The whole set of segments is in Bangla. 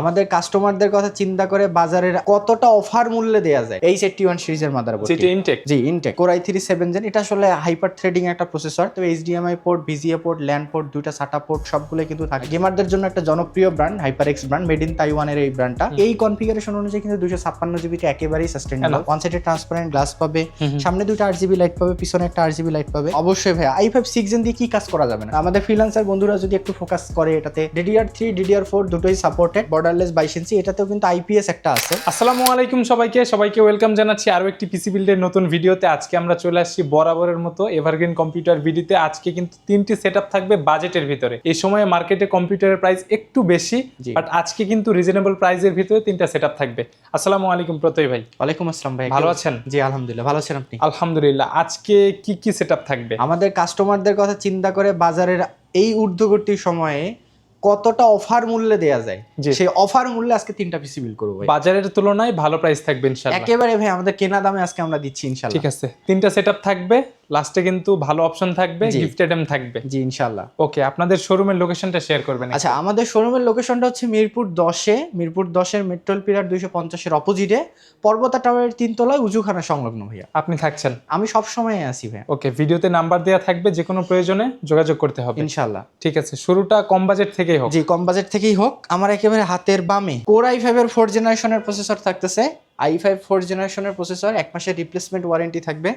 আমাদের কাস্টমারদের কথা চিন্তা করে বাজারের কতটা অফার মূল্যে দেওয়া যায়। এই সেটটি ওয়ান সিরিজের মাদারবোর্ড যেটা Intel G Intel core I three seven gen এটা আসলে হাইপার থ্রেডিং একটা প্রসেসর তো HDMI port VGA port LAN port দুইটা সাটা পোর্ট সবগুলো কিন্তু থাকে। গেমারদের জন্য একটা জনপ্রিয় brand HyperX brand made in তাইওয়ানের এই ব্র্যান্ডটা এই কনফিগারেশন অনুযায়ী কিন্তু দুশো ছাপ্পান্ন জিবিটা একেবারেই সাস্টেনেবল. ওয়ান সাইডে ট্রান্সপারেন্ট গ্লাস পাবে। সামনে দুইটা আট জিবি লাইট পাবে পিছনে একটা আট জিবি লাইট পাবে। অবশ্যই ভাই আই ফাইভ সিক্স জেন দিয়ে কি কাজ করা যাবে না? আমাদের ফ্রিলান্সার বন্ধুরা যদি একটু ফোকাস করে এটাতে ডিডিআর থ্রি ডিডিআর ফোর দুটোই সাপোর্টেড বর্ডারলেস বাইশ ইঞ্চি এটাতেও কিন্তু আইপিএস একটা আছে। আসসালামু আলাইকুম সবাইকে সবাইকে ওয়েলকাম জানাচ্ছি আরও একটি পিসি বিল্ডের নতুন ভিডিওতে। আজকে আমরা চলে আসছি বরাবরের মতো এভারগ্রিন কম্পিউটার ভিডিওতে। আজকে কিন্তু তিনটি সেটআপ থাকবে বাজেটের ভিতরে। এই সময়ে মার্কেটে কম্পিউটারের প্রাইস একটু বেশি বাট আজকে কিন্তু রিজনেবল প্রাইসের ভিতরে তিনটা সেটআপ থাকবে। আসসালামু আলাইকুম প্রত্যয় ভাই। ওয়ালাইকুম আসসালাম ভাই ভালো আছেন? জি আলহামদুলিল্লাহ। ভালো আছেন আপনি? আলহামদুলিল্লাহ। আজকে কি কি সেটআপ থাকবে? আমাদের কাস্টমারদের কথা চিন্তা করে বাজারের এই ঊর্ধ্বগতির সময়ে কতটা অফার মূল্যে দেয়া যায়। সেই অফার মূল্যে আজকে তিনটা পিসি বিল করব বাজারের তুলনায় ভালো প্রাইস থাকবে ইনশাআল্লাহ। একেবারে ভাই আমাদের কেনা দামে আজকে আমরা দিচ্ছি ইনশাল্লাহ ঠিক আছে তিনটা সেটআপ থাকবে। লাস্টে কিন্তু ভালো অপশন থাকবে গিফট আইটেম থাকবে। জি ইনশাল্লাহ। ওকে আপনাদের শোরুমের লোকেশনটা শেয়ার করবেন আচ্ছা আমাদের শোরুমের লোকেশনটা হচ্ছে মিরপুর দশে মিরপুর দশের মেট্রোল পিলার দুইশো পঞ্চাশের অপোজিটে পর্বতা টাওয়ারের তিনতলায় উজুখানা সংলগ্ন ভাইয়া। আপনি থাকছেন। আমি সব সময় আছি ভাইয়া। ওকে ভিডিওতে নাম্বার দেওয়া থাকবে যে কোনো প্রয়োজনে যোগাযোগ করতে হবে। ইনশাল্লাহ। ঠিক আছে শুরুটা কম বাজেট থেকেই হোক। জি কম বাজেট থেকেই হোক। আমার একেবারে হাতের বামে। কোর আই ফাইভ এর ফোর জেনারেশনের প্রসেসর থাকতেছে। আই ফাইভ ফোর জেনারেশনের প্রসেসর এক মাসের রিপ্লেসমেন্ট ওয়ারেন্টি থাকবে।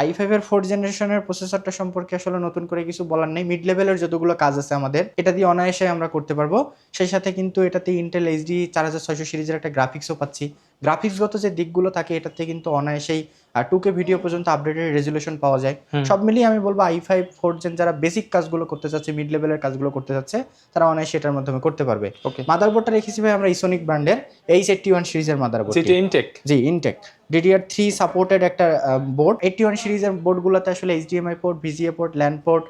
আই ফাইভ এর ফোর জেনারেশনের প্রসেসরটা সম্পর্কে আসলে নতুন করে কিছু বলার নেই। মিড লেভেলের যতগুলো কাজ আছে আমাদের, এটা দিয়ে অনায়াসে আমরা করতে পারব। সেই সাথে কিন্তু এটাতে ইন্টেল এইচডি চার হাজার ছয়শো সিরিজের একটা গ্রাফিক্সও পাচ্ছি। গ্রাফিক্সগত যে দিকগুলো থাকে, এটাতে কিন্তু অনায়াসেই টু কে ভিডিও পর্যন্ত আপডেটেড রেজুলেশন পাওয়া যায়। সব মিলিয়ে আমি বলব আই ফাইভ ফোর জেন যারা বেসিক কাজগুলো করতে চাচ্ছে মিড লেভেলের কাজগুলো করতে চাচ্ছে তারা অনায়াসে এটার মাধ্যমে করতে পারবে। ওকে মাদারবোর্ডটা রেখেছি ভাই আমরা ইসোনিক ব্র্যান্ডের এইচ এইটটি ওয়ান সিরিজের মাদারবোর্ড ইনটেক জি ইনটেক ডিডিআর থ্রি সাপোর্টেড একটা বোর্ড এইটটি ওয়ান সিরিজের বোর্ডগুলোতে আসলে HDMI port VGA port LAN port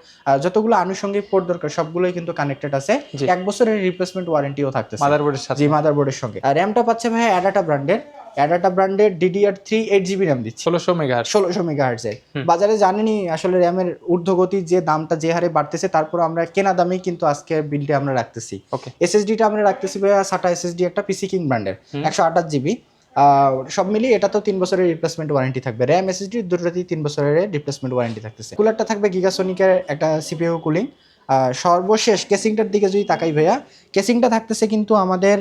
যতগুলো আনুষঙ্গিক পোর্ট দরকার সবগুলোই কিন্তু কানেক্টেড আছে। এক বছরের রিপ্লেসমেন্ট ওয়ারেন্টিও থাকতেছে। মাদারবোর্ডের সাথে। জি মাদারবোর্ডের সঙ্গে। আর র্যামটা পাচ্ছে ভাই অ্যাডাটা ব্র্যান্ডের অ্যাডাটা ব্র্যান্ডের DDR three eight GB RAM দিচ্ছে। ষোলোশো মেগা ষোলোশো মেগাহার্জের বাজারে জানেনই আসলে র্যামের ঊর্ধ্বগতির যে দামটা যে হারে বাড়তেছে তারপর আমরা কেনা দামেই কিন্তু আজকে বিলটা আমরা রাখতেছি। ওকে এসএসডিটা আমরা রাখতেছি ভাইয়া সাটা এসএসডি একটা পিসি কিং ব্র্যান্ডের একশো আঠাশ জিবি সব মিলিয়ে এটা তো তিন বছরের রিপ্লেসমেন্ট ওয়ারেন্টি থাকবে। র্যাম এসএসডি দুটোতেই তিন বছরের রিপ্লেসমেন্ট ওয়ারেন্টি থাকতেছে। কুলারটা থাকবে গিগাসোনিকের একটা সিপিইউ কুলিং সর্বশেষ কেসিংটার দিকে যদি তাকাই ভাইয়া কেসিংটা থাকতেছে কিন্তু আমাদের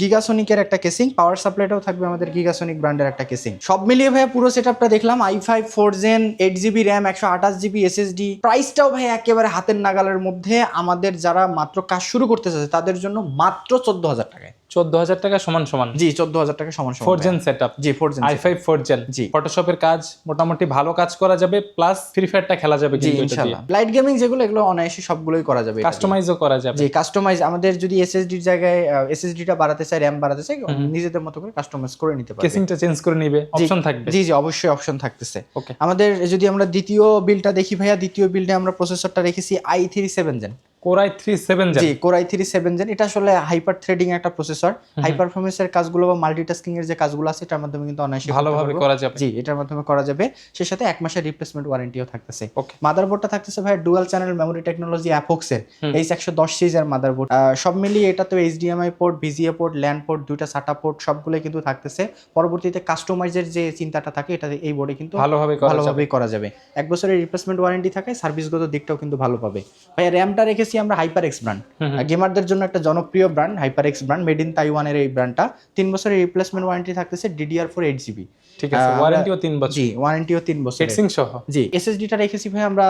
গিগাসোনিকের একটা কেসিং পাওয়ার সাপ্লাইটাও থাকবে আমাদের গিগাসনিক ব্র্যান্ডের একটা কেসিং সব মিলিয়ে ভাইয়া পুরো সেটআপটা দেখলাম i five four gen eight GB RAM একশো আঠাশ জিবি এসএসডি প্রাইসটাও ভাই একেবারে হাতের নাগালের মধ্যে আমাদের যারা মাত্র কাজ শুরু করতে চাচ্ছে তাদের জন্য মাত্র চোদ্দ হাজার টাকায়। চোদ্দ হাজার টাকা সমান সমান। জি চোদ্দ হাজার টাকা সমান সমান four. Gen setup G four gen i five four gen জি। ফটোশপের কাজ মোটামুটি ভালো কাজ করা যাবে প্লাস ফ্রি ফায়ারটা খেলা যাবে জি এটা লাইট গেমিং যেগুলো এগুলো অনায়াসে সবগুলোই করা যাবে। কাস্টমাইজও করা যাবে। জি কাস্টমাইজ আমাদের যদি এসএসডির জায়গায় এসএসডিটা বাড়াতে চাই র্যাম বাড়াতে চাই নিজেদের মতো করে কাস্টমাইজ করে নিতে পারবে। কেসিংটা চেঞ্জ করে নিবে অপশন থাকবে। জি জি অবশ্যই অপশন থাকতেছে। ওকে আমাদের যদি আমরা দ্বিতীয় বিলটা দেখি ভাইয়া দ্বিতীয় বিলটা আমরা প্রসেসরটা রেখেছি i three seven gen core i three seven gen. G core i three seven gen. এটা আসলে হাইপার থ্রেডিং একটা প্রসেসর। হাই পারফরমেন্সের কাজগুলো বা মাল্টিটাস্কিং এর যে কাজগুলো আছে এটার মাধ্যমে কিন্তু অনায়াসে ভালোভাবে করা যাবে। জি এটার মাধ্যমে করা যাবে। সাথে এক মাসের রিপ্লেসমেন্ট ওয়ারেন্টিও থাকতেছে। মাদারবোর্ডটা থাকতেছে ভাই ডুয়াল চ্যানেল মেমোরি টেকনোলজি অ্যাপক্সের এইচ একশো দশ মাদারবোর্ড সব মিলিয়ে এটা তো HDMI port VGA port LAN port দুইটা সাটা পোর্ট সবগুলো কিন্তু থাকতেছে। পরবর্তীতে কাস্টমাইজের যে চিন্তাটা থাকে এটা এই বোর্ডে কিন্তু ভালোভাবে ভালোভাবেই করা যাবে। এক বছরের রিপ্লেসমেন্ট ওয়ারেন্টি থাকে সার্ভিসগত দিকটাও কিন্তু ভালো পাবে। ভাই র্যামটা রেখেছি আমরা হাইপার এক্স ব্র্যান্ড গেমারদের জন্য একটা জনপ্রিয় brand HyperX brand made in তাইওয়ানের এই ব্র্যান্ডটা তিন বছরের রিপ্লেসমেন্ট ওয়ারেন্টি থাকতেছে ডিডিআর ফোর এইট জিবি ঠিক আছে ওয়ারেন্টিও তিন বছর। জি ওয়ারেন্টিও তিন বছর হেডসিং সহ। জি এসএসডিটা রেখেছি ভাই আমরা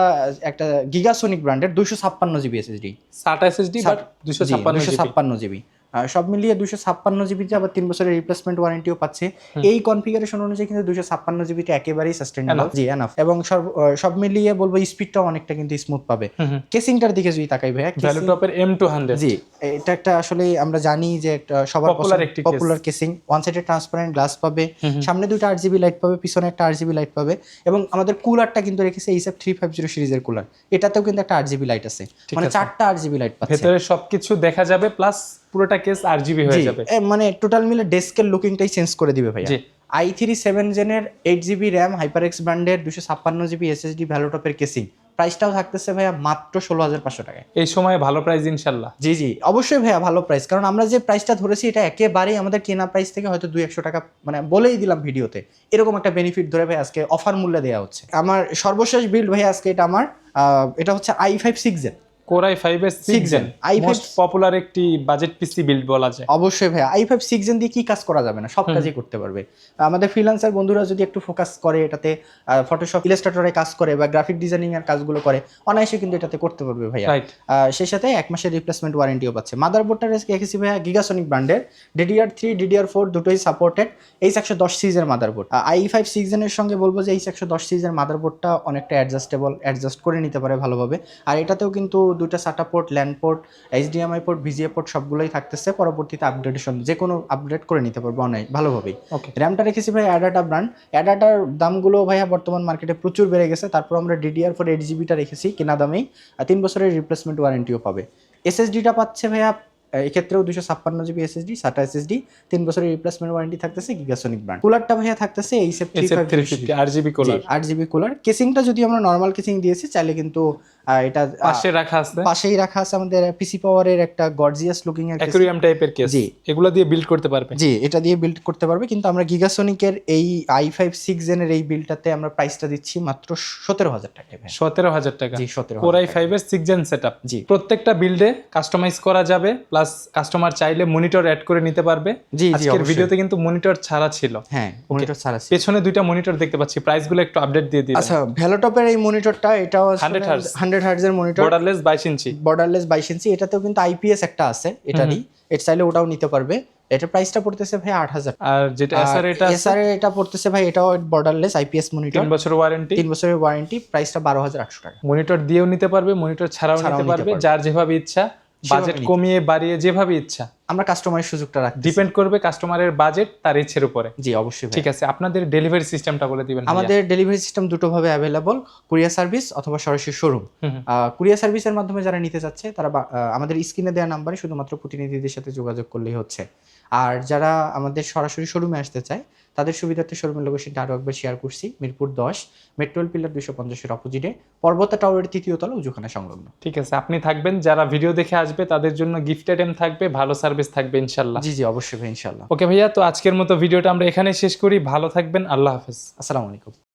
একটা গিগাসোনিক ব্র্যান্ডের দুইশো ছাপ্পান্ন GB SSD SATA SSD but দুশো ছাপ্পান্ন দুশো ছাপ্পান্ন জিবি সব মিলিয়ে দুশো ছাপ্পান্ন জিবিতে আবার তিন বছরের রিপ্লেসমেন্ট ওয়ারেন্টিও পাচ্ছে। এই কনফিগারেশন অনুযায়ী কিন্তু দুশো ছাপ্পান্ন জিবিটা একেবারেই সাস্টেনেবল জি এনাফ এবং সব মিলিয়ে বলব স্পিডটাও অনেকটা কিন্তু স্মুথ পাবে। কেসিংটার দিকে যদি তাকাই ভাইয়া casing- M two hundred G এটা একটা আসলে আমরা জানি যে একটা সবার পপুলার কেসিং ওয়ান সাইডে ট্রান্সপারেন্ট গ্লাস পাবে। সামনে দুটো আট জিবি লাইট পাবে পিছনে একটা আট জিবি লাইট পাবে। এবং আমাদের কুলারটা কিন্তু রেখেছে এইসব থ্রি ফাইভ জিরো সিরিজের কুলার এটাতেও কিন্তু একটা আট জিবি লাইট আছে। মানে চারটা আট জিবি লাইট পাচ্ছে। ভেতরে সবকিছু দেখা যাবে প্লাস পুরোটা কেস আর জিবি হয়ে যাবে। মানে টোটাল মিলে ডেস্কের লুকিংটাই চেঞ্জ করে দিবে ভাইয়া। জি। আই থ্রি সেভেন জেনের eight GB RAM HyperX ব্র্যান্ডের দুশো ছাপ্পান্ন জিবি এসএসডি ভ্যালোটপের কেসিং প্রাইসটাও থাকতেছে ভাইয়া মাত্র ষোলো হাজার পাঁচশো টাকায়। এই সময় ভালো প্রাইস ইনশাল্লাহ। জি জি অবশ্যই ভাইয়া ভালো প্রাইস কারণ আমরা যে প্রাইসটা ধরেছি এটা একেবারেই আমাদের কেনা প্রাইস থেকে হয়তো দুই একশো টাকা মানে বলেই দিলাম ভিডিওতে। এরকম একটা বেনিফিট ধরে ভাই আজকে অফার মূল্যে দেওয়া হচ্ছে। আমার সর্বশেষ বিল্ড ভাই আজকে এটা আমার এটা হচ্ছে i five six gen core i five এর six gen i5 most popular একটি বাজেট পিসি বিল্ড বলা যায়। অবশ্যই ভাইয়া। আই ফাইভ সিক্স জেন দিয়ে কি কাজ করা যাবে না? সব কাজই করতে পারবে। আমাদের ফ্রিল্যান্সার বন্ধুরা যদি একটু ফোকাস করে এটাতে ফটোশপ ইলাস্ট্রেটরে কাজ করে বা গ্রাফিক ডিজাইনিং এর কাজগুলো করে অনায়াসে কিন্তু এটাতে করতে পারবে ভাইয়া। সেই সাথে এক মাসের রিপ্লেসমেন্ট ওয়ারেন্টিও পাচ্ছে। মাদারবোর্ডটা রেখেছি ভাইয়া গিগাসনিক ব্র্যান্ডের ডিডিআর থ্রি ডিডিআর ফোর দুটোই সাপোর্টেড এইচ একশো দশ সিরিজের মাদারবোর্ড আই ফাইভ সিক্সেনের সঙ্গে বলব যে এইচ একশো দশ সিরিজের মাদারবোর্ডটা অনেকটা অ্যাডজাস্টেবল অ্যাডজাস্ট করে নিতে পারে ভালোভাবে। আর এটাতেও কিন্তু দুইটা SATA port LAN port HDMI port VGA port সবগুলোই থাকতেছে। পরবর্তীতে আপডেটেশন যে কোনো আপডেট করে নিতে পারব অনেক ভালোভাবেই। ওকে র্যামটা রেখেছি ভাই অ্যাডাটা ব্র্যান্ড অ্যাডাটার দামগুলো ভাইয়া বর্তমান মার্কেটে প্রচুর বেড়ে গেছে। তারপর আমরা ডিডিআর ফোর এইট জিবিটা রেখেছি কেনা দামেই। আর তিন বছরের রিপ্লেসমেন্ট ওয়ারেন্টিও পাবে। এসএসডিটা পাচ্ছে ভাইয়া এক্ষেত্রেও দুশো ছাপ্পান্ন জিবি এসএসডি সাটা এসএসডি তিন বছরের রিপ্লেসমেন্ট ওয়ারেন্টি থাকতেছে গিগাসনিক ব্র্যান্ড কুলারটা ভাইয়া থাকতেছে এই সেফ আর জিবি কোলার আট জিবি কুলার কেসিংটা যদি আমরা নর্মাল কেসিং দিয়েছি চাইলে কিন্তু এটা পাশে রাখা আছে। পাশেই রাখা আছে আমাদের পিসি পাওয়ারের একটা গর্জিয়াস লুকিং এর। অ্যাকুরিয়াম টাইপের কেস জি। এগুলো দিয়ে বিল্ড করতে পারবে। জি এটা দিয়ে বিল্ড করতে পারবে। কিন্তু আমরা গিগাসনিকের এই আই ফাইভ সিক্স জেনের এই বিলটাতে আমরা প্রাইসটা দিচ্ছি মাত্র সতেরো হাজার টাকা সতেরো হাজার টাকা। জি সতেরো কোরাই ফাইভ এর সিক্স জেন সেট জি। প্রত্যেকটা বিল্ডে কাস্টমাইজ করা যাবে প্লাস কাস্টমার চাইলে মনিটর অ্যাড করে নিতে পারবে। জি জি আজকের। ভিডিওতে কিন্তু মনিটর ছাড়া ছিল। হ্যাঁ মনিটর ছাড়া আছে। পেছনে দুইটা মনিটর দেখতে পাচ্ছি। প্রাইসগুলো একটু আপডেট দিয়ে দিই আচ্ছা ভ্যালোটপের এই মনিটরটা এটাও 100 hertz। হান্ড্রেড হার্টজের মনিটর বর্ডারলেস বাইশ ইঞ্চি। বর্ডারলেস বাইশ ইঞ্চি। এটাতেও কিন্তু আইপিএস একটা আছে এটারই। এটা চাইলে ওটাও নিতে পারবে। এটার প্রাইসটা পড়তেছে ভাই আট হাজার। আর যেটা এসআর এটা এসআর এটা পড়তেছে ভাই এটাও বর্ডারলেস আইপিএস মনিটর তিন বছর ওয়ারেন্টি তিন বছরের ওয়ারেন্টি প্রাইসটা বারো হাজার আটশো টাকা। মনিটর দিয়েও নিতে পারবে মনিটর ছাড়াও নিতে পারবে। যার যেভাবে ইচ্ছা। বাজেট কমিয়ে বাড়িয়ে যেভাবে ইচ্ছা। আমরা কাস্টমারের সুযোগটা রাখি ডিপেন্ড করবে কাস্টমারের বাজেট তার ইচ্ছের উপরে। জি অবশ্যই ঠিক আছে আপনাদের ডেলিভারি সিস্টেমটা বলে দিবেন আমাদের ডেলিভারি সিস্টেম দুটো ভাবে অ্যাভেলেবল কুরিয়ার সার্ভিস অথবা সরাসরি শোরুম। কুরিয়ার সার্ভিসের মাধ্যমে যারা নিতে চাচ্ছে তারা আমাদের স্ক্রিনে দেওয়া নাম্বারে শুধুমাত্র প্রতিনিধিদের সাথে যোগাযোগ করলেই হচ্ছে। আর যারা আমাদের সরাসরি শোরুমে আসতে চায় তাদের সুবিধার্থে শোরুমের লোকেশনটা আরও একবার শেয়ার করছি। মিরপুর দশ মেট্রোল পিলার দুশো পঞ্চাশের অপোজিটে পর্বতা টাওয়ারের তৃতীয় তলা উজুখানা সংলগ্ন। ঠিক আছে আপনি থাকবেন যারা ভিডিও দেখে আসবে তাদের জন্য গিফট আইটেম থাকবে ভালো সার্ভিস থাকবে ইনশাল্লাহ। জি জি অবশ্যই ভাই ইনশাল্লাহ। ওকে ভাইয়া তো আজকের মতো ভিডিওটা আমরা এখানে শেষ করি। ভালো থাকবেন আল্লাহ হাফেজ। আসসালামু আলাইকুম।